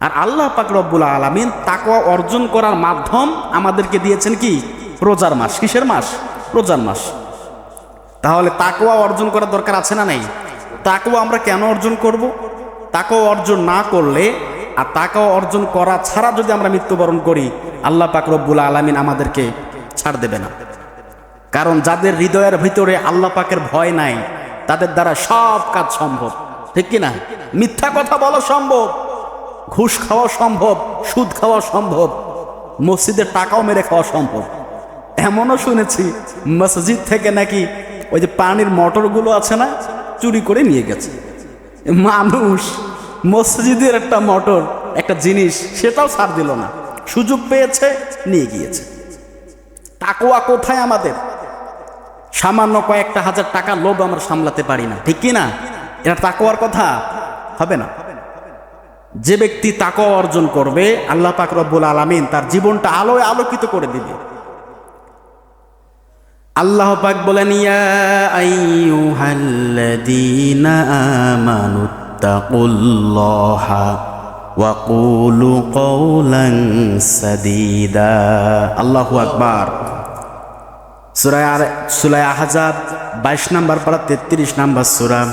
আর আল্লাহ পাক রব্বুল আলমিন তাকওয়া অর্জন করার মাধ্যম আমাদেরকে দিয়েছেন কি? রোজার মাস। কিসের মাস? রোজার মাস। তাহলে তাকওয়া অর্জন করার দরকার আছে না নাই? তাকওয়া আমরা কেন অর্জন করব? তাকওয়া অর্জন না করলে আর তাকওয়া অর্জন করা ছাড়া যদি আমরা মৃত্যুবরণ করি, আল্লাহ পাক রব্বুল আলমিন আমাদেরকে ছাড় দেবে না। কারণ যাদের হৃদয়ের ভিতরে আল্লাহ পাকের ভয় নাই, তাদের দ্বারা সব কাজ সম্ভব। ঠিক কি না? মিথ্যা কথা বলা সম্ভব। ঘুষ খাওয়া সম্ভব, সুদ খাওয়া সম্ভব মসজিদের টাকাও মেরে খাওয়া সম্ভব। এমনও শুনেছি, মসজিদ থেকে নাকি ওই যে পানির মোটরগুলো আছে না, চুরি করে নিয়ে গেছে। মানুষ, মসজিদের একটা মোটর, একটা জিনিস, সেটাও ছাড় দিল না। সুযোগ পেয়েছে, নিয়ে গিয়েছে। তাকোয়া কোথায় আমাদের? সামান্য কয়েকটা হাজার টাকা লোভ আমরা সামলাতে পারি না, ঠিক কি না? এটা তাকোয়ার কথা? হবে না। যে ব্যক্তি তাকওয়া অর্জন করবে, আল্লাহ পাক রব্বুল আলামিন তার জীবনটা আলোয় আলোকিত করে দিবে। আল্লাহ পাক বলেন আল্লাহু আকবার। সূরা আর সূরা আহজাব 22 নাম্বার পারা 33 নাম্বার সূরা,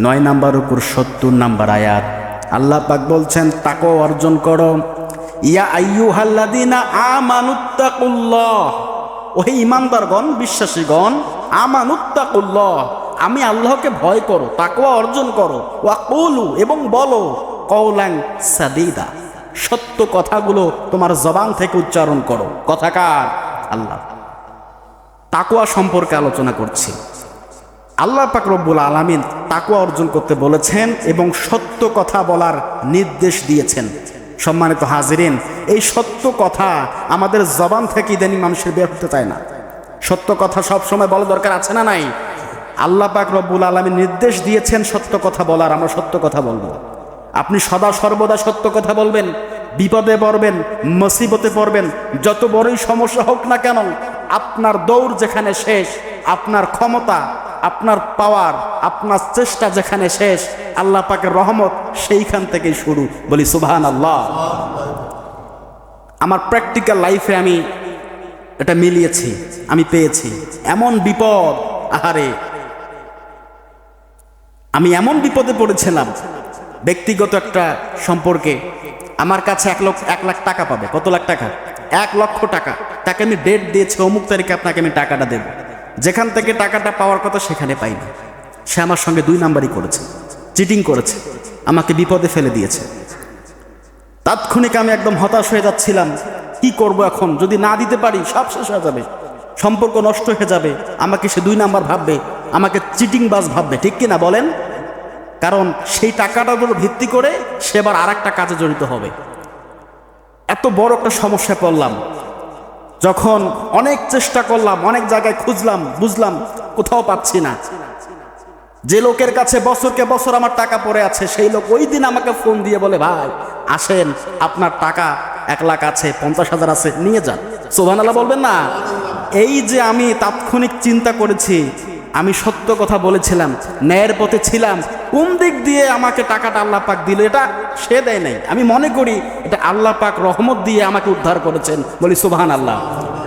নয় নাম্বার উপর সত্তর নাম্বার আয়াত। আল্লাহ পাক বলছেন তাকো অর্জন করো। ইয়া আইয়ুহাল্লাযীনা আমানুত্তাকুল্লাহ। ওহে ইমানদারগণ বিশ্বাসীগণ, আমানুত্তাকুল্লাহ। আমি আল্লাহকে ভয় করো, তাকওয়া অর্জন করো। ওয়া কুলু এবং বলো কওলাং সাদীদা। সত্য কথাগুলো তোমার জবান থেকে উচ্চারণ করো। কথাকার আল্লাহ। তাকওয়া সম্পর্কে আলোচনা করছি। আল্লাহ পাক রব্বুল আলামিন তাকুয়া অর্জন করতে বলেছেন এবং সত্য কথা বলার নির্দেশ দিয়েছেন। সম্মানিত হাজিরিন, এই সত্য কথা আমাদের জবান থেকে ইদানিং মানুষের বের হতে চায় না। সত্য কথা সব সময় বলা দরকার আছে না নাই? আল্লাহ পাক রব্বুল আলামিন নির্দেশ দিয়েছেন সত্য কথা বলার, আমরা সত্য কথা বলব। আপনি সদা সর্বদা সত্য কথা বলবেন, বিপদে পড়বেন, মুসিবতে পড়বেন, যত বড়ই সমস্যা হোক না কেন, আপনার দৌড় যেখানে শেষ, আপনার ক্ষমতা আপনার পাওয়ার, আপনার চেষ্টা যেখানে শেষ, আল্লাহ পাকের রহমত সেইখান থেকেই শুরু। বলি সুবহান আল্লাহ আমার প্র্যাকটিক্যাল লাইফে আমি এটা মিলিয়েছি, আমি পেয়েছি। এমন বিপদ, আহারে। আমি এমন বিপদে পড়েছিলাম, ব্যক্তিগত একটা সম্পর্কে। আমার কাছে এক লক্ষ, এক লাখ টাকা পাবে। কত লাখ টাকা? এক লক্ষ টাকা। তাকে আমি ডেট দিয়েছি, অমুক তারিখে আপনাকে আমি টাকাটা দেব। যেখান থেকে টাকাটা পাওয়ার কথা সেখানে পাইনি সে আমার সঙ্গে দুই নাম্বারই করেছে, চিটিং করেছে, আমাকে বিপদে ফেলে দিয়েছে। তাৎক্ষণিক আমি একদম হতাশ হয়ে যাচ্ছিলাম, কি করব এখন? যদি না দিতে পারি, সব শেষ হয়ে যাবে, সম্পর্ক নষ্ট হয়ে যাবে, আমাকে সে দুই নাম্বার ভাববে, আমাকে চিটিং বাস ভাববে, ঠিক কিনা বলেন? কারণ সেই টাকাটার উপর ভিত্তি করে সে এবার আর একটা কাজে জড়িত হবে। এত বড় একটা সমস্যায় পড়লাম। যখন অনেক চেষ্টা করলাম, অনেক জায়গায় খুঁজলাম, বুঝলাম, কোথাও পাচ্ছি না। যে লোকের কাছে বছরকে বছর আমার টাকা পড়ে আছে, সেই লোক ওই দিন আমাকে ফোন দিয়ে বলে, ভাই, আসেন, আপনার টাকা এক লাখ আছে, পঞ্চাশ হাজার আছে, নিয়ে যান। সোভান আল্লাহ বলবেন না। এই যে আমি তাৎক্ষণিক চিন্তা করেছি আমি সত্য কথা বলেছিলাম, ন্যায়ের পথে ছিলাম। কোন দিক দিয়ে আমাকে টাকাটা আল্লাহ পাক দিল, এটা সে দেয় নাই। আমি মনে করি এটা আল্লাহ পাক রহমত দিয়ে আমাকে উদ্ধার করেছেন। বলি সুবাহান আল্লাহ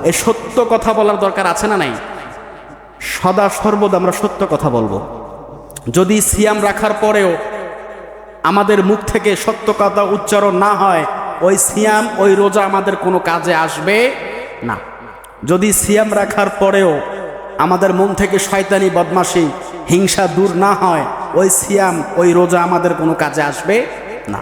এই সত্য কথা বলার দরকার আছে না নাই? সদা সর্বদা আমরা সত্য কথা বলব। যদি সিয়াম রাখার পরেও আমাদের মুখ থেকে সত্য কথা উচ্চারণ না হয়, ওই সিয়াম, ওই রোজা আমাদের কোনো কাজে আসবে না। যদি সিয়াম রাখার পরেও আমাদের মন থেকে শয়তানি বদমাসি হিংসা দূর না হয়, ওই সিয়াম, ওই রোজা আমাদের কোনো কাজে আসবে না।